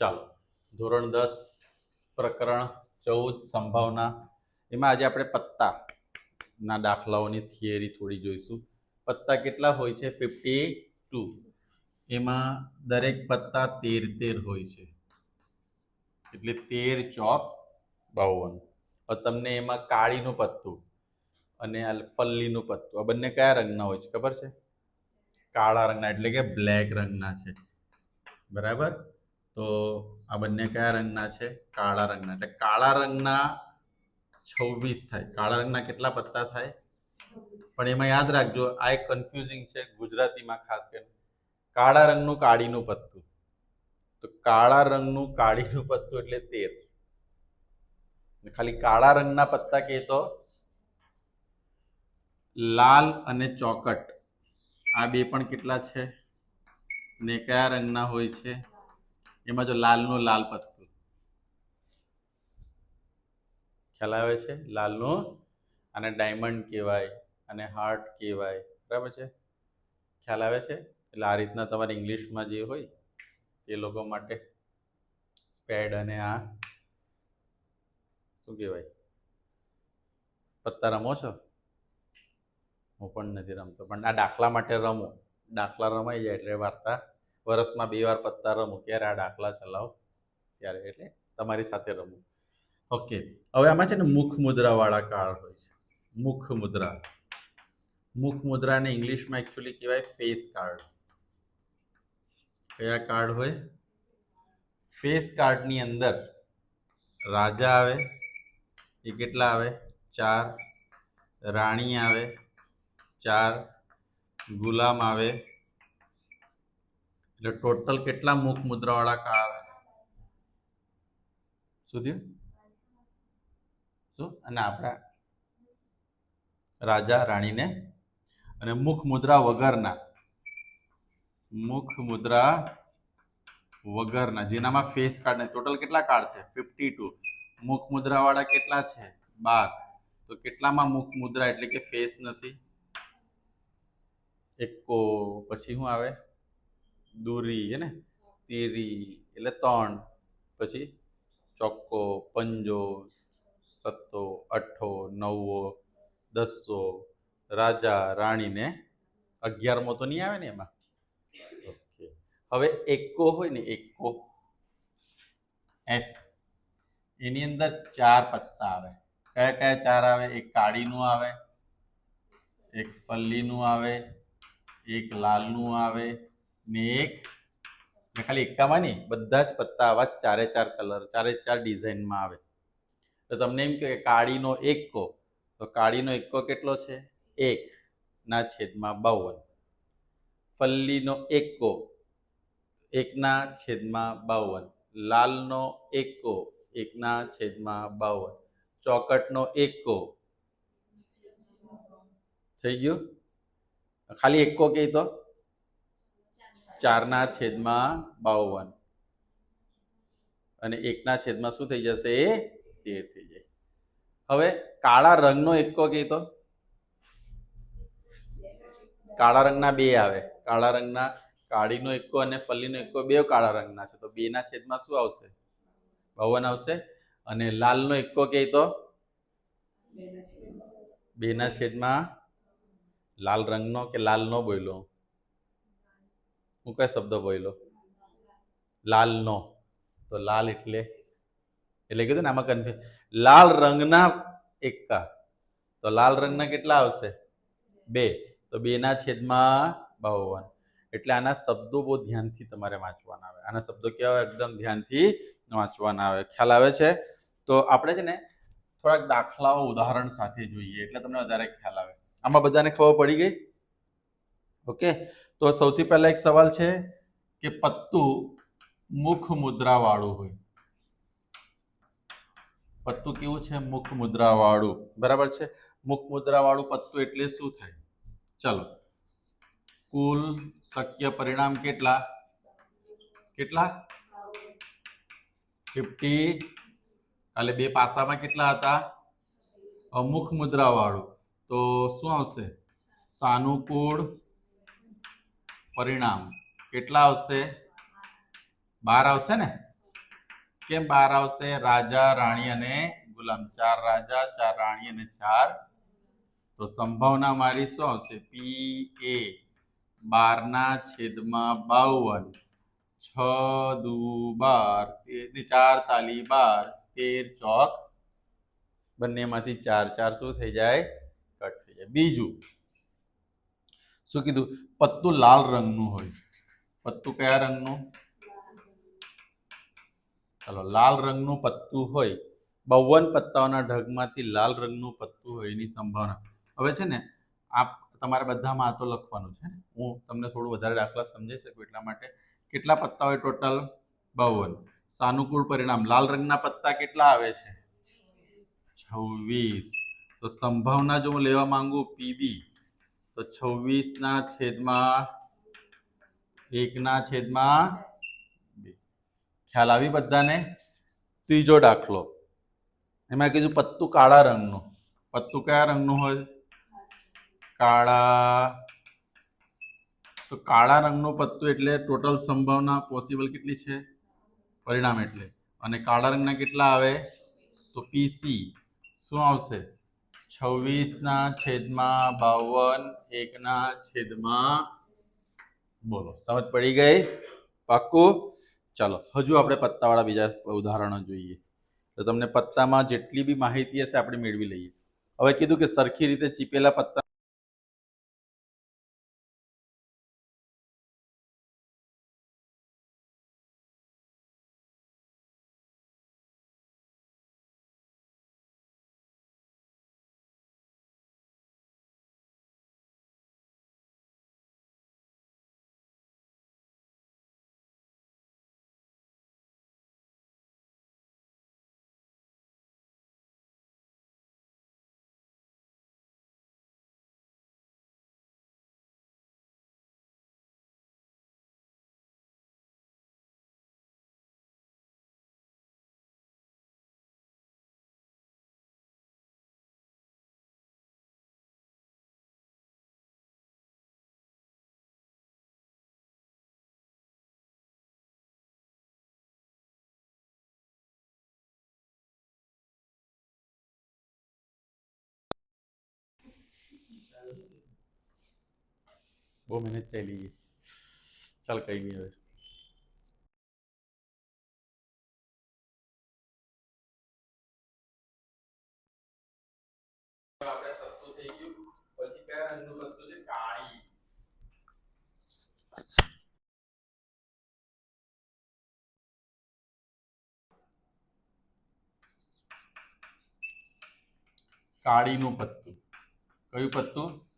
ચાલો. ધોરણ દસ, પ્રકરણ ચૌદ, સંભાવના. એમાં આજે આપણે પત્તાના દાખલાઓની થિયરી થોડી જોઈશું. પત્તા કેટલા હોય છે? Fifty two. એમાં દરેક પત્તા તેર તેર હોય છે. એટલે તેર ચોક બાવન. તમને એમાં કાળીનું પત્તું અને ફલ્લીનું પત્તું, આ બંને કયા રંગના હોય છે ખબર છે? કાળા રંગના, એટલે કે બ્લેક રંગના છે. બરાબર? તો આ બંને કયા રંગના છે? કાળા રંગના. એટલે કાળા રંગના છવ્વીસ થાય. કાળા રંગના કેટલા પત્તા થાય? પણ એમાં યાદ રાખજો, આ એક કન્ફ્યુઝિંગ છે ગુજરાતીમાં ખાસ કરીને. કાળા રંગનું કાળીનું પત્તું. તો કાળા રંગનું કાળીનું પત્તું એટલે તેર. ખાલી કાળા રંગના પત્તા કહે તો લાલ અને ચોકટ. આ બે પણ કેટલા છે? ને કયા રંગના હોય છે? એમાં જો લાલનું લાલ પત્તું. ખ્યાલ આવે છે? લાલનું અને ડાયમંડ કહેવાય અને હાર્ટ કહેવાય. બરાબર છે? ખ્યાલ આવે છે? એટલે આ રીતના તમારે ઇંગ્લિશમાં જે હોય તે લોકો માટે સ્પેડ અને આ શું કહેવાય? પત્તા રમો છો? હું પણ નથી રમતો, પણ આ દાખલા માટે રમો. દાખલા રમાઈ જાય એટલે વાર્તા વર્ષમાં બે વાર પત્તા રમો, ક્યારે આ દાખલા ચલાવો? ત્યારે એટલે તમારી સાથે રમો. ઓકે, હવે આમાં છે ને મુખ મુદ્રાવાળા કાર્ડ હોય છે. મુખ મુદ્રા. મુખ મુદ્રાને ઇંગ્લિશમાં એકચ્યુઅલી કહેવાય ફેસ કાર્ડ કયા કાર્ડ હોય? ફેસ કાર્ડની અંદર રાજા આવે, એ કેટલા આવે? ચાર. રાણી આવે, ચાર. ગુલામ આવે એટલે ટોટલ કેટલા મુખ મુદ્રાવાળા કાર્ડ આવે? સુધી શું? અને આપણા રાજા, રાણીને? અને મુખ મુદ્રા વગરના. મુખ મુદ્રા વગરના. જેનામાં ફેસ કાર્ડ ને ટોટલ કેટલા કાર્ડ છે? ફિફ્ટી ટુ મુખ મુદ્રા વાળા કેટલા છે? બાર. તો કેટલામાં મુખ મુદ્રા? એટલે કે ફેસ નથી. એકો પછી શું આવે? દૂરી હે ને? તેરી એટલે ત્રણ. પછી ચોક્કો, પંજો, સત્તો, અઠ્ઠો, નવવો, દસો. રાજા, રાણીને અગિયારમો તો નહીં આવે ને એમાં? ઓકે. હવે એકો હોય ને, એકો. એસ. એની અંદર ચાર પત્તા આવે. કયા કયા ચાર આવે? એક કાળીનું આવે, એક ફલ્લીનું આવે, એક લાલનું આવે ને ને ખાલી એકામાં નહીં, બધા જ પત્તા આવા ચારે ચાર કલર, ચારે ચાર ડિઝાઇનમાં આવે. તો તમને એમ કે કાળીનો એકકો, તો કાળીનો એકકો કેટલો છે? એક ના છેદમાં બાવન. ફલ્લીનો એકકો એકના છેદમાં બાવન. લાલનો એકો એકના છેદમાં બાવન. ચોકટનો એકો થઈ ગયું? ખાલી એકકો કહે તો. ચારના છેદમાં બાવન. અને એકના છેદમાં શું થઈ જશે? તેર થઈ જાય. હવે કાળા રંગનો એકો કહેતો. કાળા રંગના બે આવે. કાળા રંગના કાળીનો એકો અને ફલ્લીનો એકો બે કાળા રંગના છે. તો બેના છેદમાં શું આવશે? બાવન આવશે. અને લાલનો એકો કહે તો બે છેદમાં લાલ રંગનો કે લાલનો બોલ્યો? હું કયો શબ્દ બોલ્યો લાલનો તો લાલ એટલે એટલે કીધું ને આમાં કન્ફ્યુઝ લાલ રંગના એકા તો લાલ રંગના કેટલા આવશે? બે. તો બેના છેદમાં બાવન. એટલે આના શબ્દો બહુ ધ્યાનથી તમારે વાંચવાના આવે. આના શબ્દો કેવા હોય? એકદમ ધ્યાનથી વાંચવાના આવે. ખ્યાલ આવે છે? તો આપણે છે ને થોડાક દાખલાઓ ઉદાહરણ સાથે જોઈએ. એટલે તમને વધારે ખ્યાલ આવે. આમાં બધાને ખબર પડી ગઈ? ઓકે. તો સૌથી પહેલા એક સવાલ છે કે પત્તું મુખ મુદ્રા વાળું હોય. પત્તું કેવું છે? મુખ મુદ્રા વાળું બરાબર છે? મુખ મુદ્રા વાળું પત્તું એટલે શું થાય? ચલો. કુલ શક્ય પરિણામ કેટલા? કેટલા? ફિફ્ટી. કાલે બે પાસામાં કેટલા હતા? અમુખ મુદ્રા વાળું તો શું આવશે? સાનુકૂળ પરિણામ? કેટલા આવશે? બાર આવશે ને? કેમ બાર આવશે? રાજા, રાણી અને ગુલામ. ચાર રાજા, ચાર રાણી અને ચાર. તો સંભાવના મારી શું આવશે? પી, એ. બારના છેદમાં બાવન. છ, દુ, બાર. ચાર તાલી, બાર. તેર, ચોક. બંનેમાંથી ચાર ચાર શું થઈ જાય? કટ થઈ જાય. બીજું. શું કીધું? પત્તું લાલ રંગનું હોય. પત્તું કયા રંગનું? ચલો, લાલ રંગનું પત્તું હોય. બાવન પત્તાઓના ઢગમાંથી લાલ રંગનું પત્તું હોય એની સંભાવના. હવે છે ને આ તમારે બધામાં આ તો લખવાનું છે હું તમને થોડું વધારે દાખલા સમજાઈ શકું એટલા માટે. કેટલા પત્તા હોય ટોટલ? બાવન સાનુકૂળ પરિણામ. લાલ રંગના પત્તા કેટલા આવે છે? છવ્વીસ. તો સંભાવના જો હું લેવા માંગુ, પીવી. તો છવ્વીસ ના છેદમાં એકના છેદમાં બે. ખ્યાલ આવી બધાને? ત્રીજો દાખલો. એમાં કીધું પત્તું કાળા રંગનું. પત્તું કયા રંગનું હોય? કાળા. તો કાળા રંગનું પત્તું એટલે ટોટલ સંભાવના પોસિબલ કેટલી છે? પરિણામ એટલે. અને કાળા રંગના કેટલા આવે? તો પીસી શું આવશે? છવ્વીસના છેદમાં બાવન એકના છેદમાં બોલો. સમજ પડી ગઈ? પાક્કું? ચાલો, હજુ આપણે પત્તાવાળા બીજા ઉદાહરણો જોઈએ. તો તમને પત્તામાં જેટલી બી માહિતી હશે, આપણે મેળવી લઈએ. હવે કીધું કે સરખી રીતે ચીપેલા પત્તા બહુ મહેનત ચાલી ગઈ. ચાલ કઈ નહીં હવે. કાળી. કાળીનું પત્તું. કયું પત્તું?